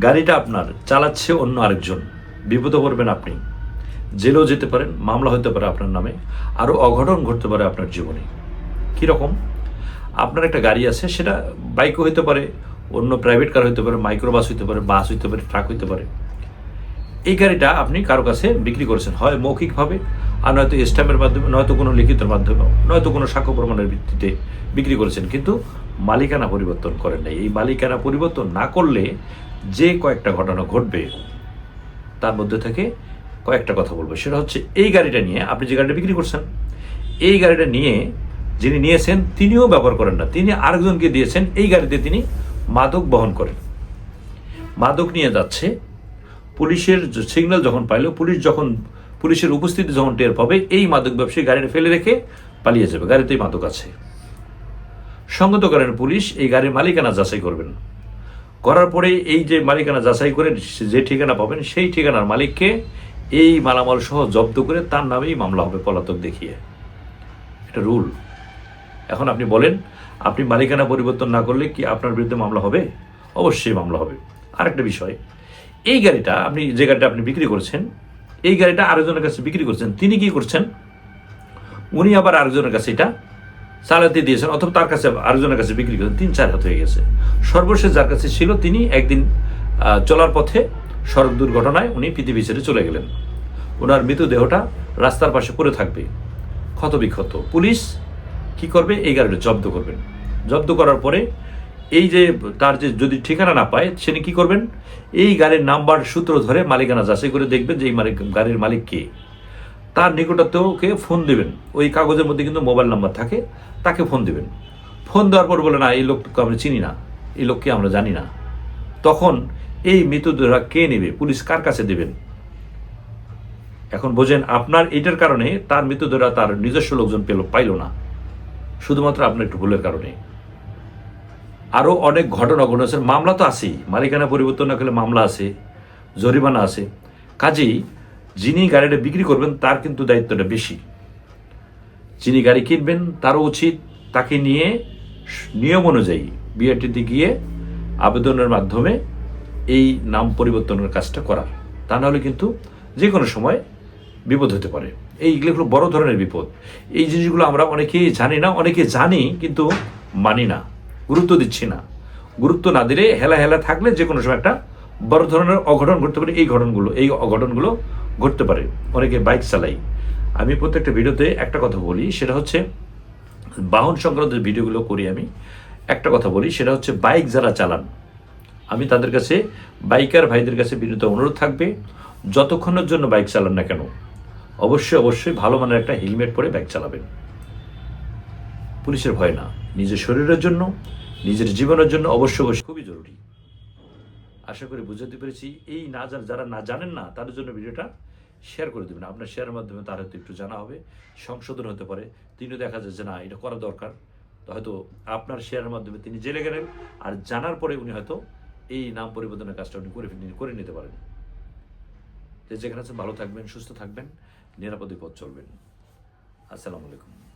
গাড়িটা আপনার, চালাচ্ছে অন্য আরেকজন। বিপদে পড়বেন আপনি। জেলেও যেতে পারেন, মামলা হতে পারে আপনার নামে, আরও অঘটন ঘটতে পারে আপনার জীবনে। কীরকম আপনার একটা গাড়ি আছে, সেটা বাইকও হতে পারে, অন্য প্রাইভেট কার হতে পারে মাইক্রোবাস হতে পারে বাস হতে পারে ট্রাক হতে পারে। এই গাড়িটা আপনি কারও কাছে বিক্রি করেছেন, হয় মৌখিকভাবে আর নয়তো স্ট্যাম্পের মাধ্যমে, নয়তো কোনো লিখিতের মাধ্যমে, নয়তো কোনো সাক্ষ্য প্রমাণের ভিত্তিতে বিক্রি করেছেন, কিন্তু মালিকানা পরিবর্তন করেন নাই। এই মালিকানা পরিবর্তন না করলে যে কয়েকটা ঘটনা ঘটবে, তার মধ্যে থেকে কয়েকটা কথা বলব। সেটা হচ্ছে, এই গাড়িটা নিয়ে আপনি যে গাড়িটা বিক্রি করছেন, এই গাড়িটা নিয়ে যিনি নিয়েছেন, তিনিও ব্যবহার করেন না। তিনি আরেকজনকে দিয়েছেন, এই গাড়িতে তিনি মাদক বহন করেন। মাদক নিয়ে যাচ্ছে, পুলিশের সিগন্যাল যখন পাইল, পুলিশ যখন পুলিশের উপস্থিতি যখন টের পাবে, এই মাদক ব্যবসায়ী গাড়িটা ফেলে রেখে পালিয়ে যাবে। গাড়িতেই মাদক আছে। সঙ্গত করেন পুলিশ এই গাড়ির মালিকানা যাচাই করবেন। করার পরে এই যে মালিকানা যাচাই করে যে ঠিকানা পাবেন, সেই ঠিকানার মালিককে এই মালামাল সহ জব্দ করে তার নামেই মামলা হবে পলাতক দেখিয়ে। এটা রুল। এখন আপনি বলেন, আপনি মালিকানা পরিবর্তন না করলে কি আপনার বিরুদ্ধে মামলা হবে? অবশ্যই মামলা হবে। আরেকটা বিষয়, এই গাড়িটা আপনি, যে গাড়িটা আপনি বিক্রি করেছেন এই গাড়িটা আরেকজনের কাছে বিক্রি করছেন। তিনি কি করছেন? উনি আবার আরেকজনের কাছে এটা চালাতে দিয়েছেন, অথবা তার কাছে আরেকজনের কাছে বিক্রি করেছেন। তিন, চার হাত হয়ে গেছে। সর্বশেষ যার কাছে ছিল, তিনি একদিন চলার পথে সড়ক দুর্ঘটনায় উনি পৃথিবী ছেড়ে চলে গেলেন। ওনার মৃতদেহটা রাস্তার পাশে পড়ে থাকবে। ক্ষতবিক্ষত। পুলিশ কি করবে? এই গাড়িটা জব্দ করবেন। জব্দ করার পরে এই যে তার যে যদি ঠিকানা না পায়, সে কি করবেন? এই গাড়ির নাম্বার সূত্র ধরে মালিকানা যাচাই করে দেখবেন যে এই মালিক, গাড়ির মালিক কে। তার নিকটত্বকে ফোন দিবেন। ওই কাগজের মধ্যে কিন্তু মোবাইল নাম্বার থাকে, তাকে ফোন দিবেন। ফোন দেওয়ার পর বলে, না, এই লোককে আমরা চিনি না। এই লোককে আমরা জানি না। তখন এই মৃতদেহরা কে নেবে? পুলিশ কার কাছে দেবেন? এখন বোঝেন, আপনার এটার কারণে তার মৃতদেহরা তার নিজস্ব লোকজন পেল, পাইল না। শুধুমাত্র আপনার একটু ভুলের কারণে। আরও অনেক ঘটনা ঘটেছে। মামলা তো আছেই। মালিকানা পরিবর্তন না করলে মামলা আছে, জরিমানা আছে। কাজেই যিনি গাড়িটা বিক্রি করবেন, তার কিন্তু দায়িত্বটা বেশি। যিনি গাড়ি কিনবেন, তারও উচিত তাকে নিয়ে নিয়ম অনুযায়ী বিআরটিতে গিয়ে আবেদনের মাধ্যমে এই নাম পরিবর্তনের কাজটা করার। তা নাহলে কিন্তু যে কোনো সময় বিপদ হতে পারে। এইগুলো হলো বড় ধরনের বিপদ। এই জিনিসগুলো আমরা অনেকেই জানি না, অনেকে জানি কিন্তু মানি না। গুরুত্ব দিচ্ছি না। গুরুত্ব না দিলে হেলা হেলা থাকলে যে কোনো সময় একটা বড় ধরনের অঘটন ঘটতে পারে। এই ঘটনগুলো, এই অঘটনগুলো ঘটতে পারে। অনেকে বাইক চালাই আমি প্রত্যেকটা ভিডিওতে একটা কথা বলি, সেটা হচ্ছে বাহন সংক্রান্ত ভিডিওগুলো করি আমি, একটা কথা বলি, সেটা হচ্ছে বাইক যারা চালান, আমি তাদের কাছে বাইকার ভাইদের কাছে বিনীত অনুরোধ থাকবে, যতক্ষণের জন্য বাইক চালান না কেন, অবশ্যই অবশ্যই ভালো মানের একটা হেলমেট পরে বাইক চালাবেন। পুলিশের ভয় না। নিজের শরীরের জন্য, নিজের জীবনের জন্য অবশ্য খুবই জরুরি। আশা করি বুঝাতে পেরেছি। এই না জান- যারা না জানেন না, তাদের জন্য ভিডিওটা শেয়ার করে দেবেন। আপনার শেয়ারের মাধ্যমে তার হয়তো একটু জানা হবে, সংশোধন হতে পারে। তিনিও দেখা যায় যে না, এটা করা দরকার। হয়তো আপনার শেয়ারের মাধ্যমে তিনি জেলে গেলেন, আর জানার পরে উনি হয়তো এই নাম পরিবর্তনের কাজটা উনি করে করে নিতে পারেন। যেখানে আছেন, ভালো থাকবেন, সুস্থ থাকবেন, নিরাপদে পথ চলবেন। আসসালামু আলাইকুম।